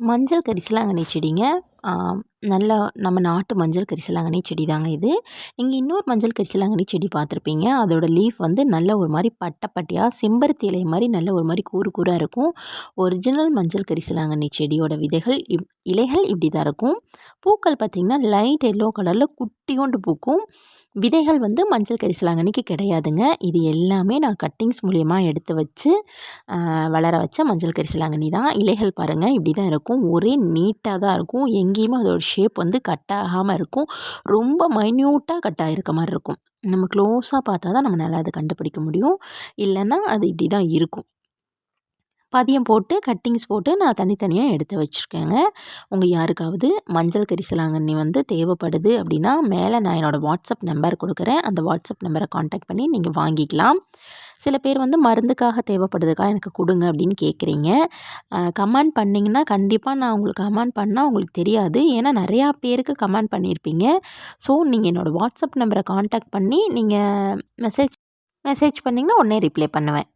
மஞ்சள் கரிசலாங்கண்ணி செடிங்க. நல்ல நம்ம நாட்டு மஞ்சள் கரிசலாங்கண்ணி செடி தாங்க இது. நீங்கள் இன்னொரு மஞ்சள் கரிசலாங்கண்ணி செடி பார்த்துருப்பீங்க. அதோடய லீஃப் வந்து நல்ல ஒரு மாதிரி பட்டை பட்டையாக செம்பருத்தி இலை மாதிரி நல்ல ஒரு மாதிரி கூறு கூறாக இருக்கும். ஒரிஜினல் மஞ்சள் கரிசலாங்கண்ணி செடியோட விதைகள் இப் இலைகள் இப்படி தான் இருக்கும். பூக்கள் பார்த்திங்கன்னா லைட் எல்லோ கலரில் குட்டியோண்டு பூக்கும். விதைகள் வந்து மஞ்சள் கரிசலாங்கண்ணிக்கு கிடையாதுங்க. இது எல்லாமே நான் கட்டிங்ஸ் மூலியமாக எடுத்து வச்சு வளர வச்ச மஞ்சள் கரிசலாங்கண்ணி தான். இலைகள் பாருங்கள் இப்படி தான் இருக்கும். ஒரே நீட்டாக தான் இருக்கும். எங்கேயுமே அதோட ஷேப் வந்து கட் ஆகாமல் இருக்கும். ரொம்ப மைன்யூட்டாக கட் ஆகிருக்க மாதிரி இருக்கும். நம்ம க்ளோஸாக பார்த்தா தான் நம்மளால் அதை கண்டுபிடிக்க முடியும். இல்லைன்னா அது இப்படி தான் இருக்கும். பதியம் போட்டு கட்டிங்ஸ் போட்டு நான் தனித்தனியாக எடுத்து வச்சுருக்கேங்க. உங்கள் யாருக்காவது மஞ்சள் கரிசலாங்கண்ணி வந்து தேவைப்படுது அப்படின்னா மேலே நான் என்னோடய வாட்ஸ்அப் நம்பர் கொடுக்குறேன். அந்த வாட்ஸ்அப் நம்பரை காண்டாக்ட் பண்ணி நீங்கள் வாங்கிக்கலாம். சில பேர் வந்து மருந்துக்காக தேவைப்படுதுக்கா எனக்கு கொடுங்க அப்படின்னு கேட்குறீங்க கமெண்ட் பண்ணிங்கன்னா கண்டிப்பாக நான் உங்களுக்கு கமெண்ட் பண்ணால் உங்களுக்கு தெரியாது. ஏன்னா நிறையா பேருக்கு கமெண்ட் பண்ணியிருப்பீங்க ஸோ நீங்கள் என்னோடய வாட்ஸ்அப் நம்பரை காண்டாக்ட் பண்ணி நீங்கள் மெசேஜ் மெசேஜ் பண்ணிங்கன்னா உடனே ரிப்ளை பண்ணுவேன்.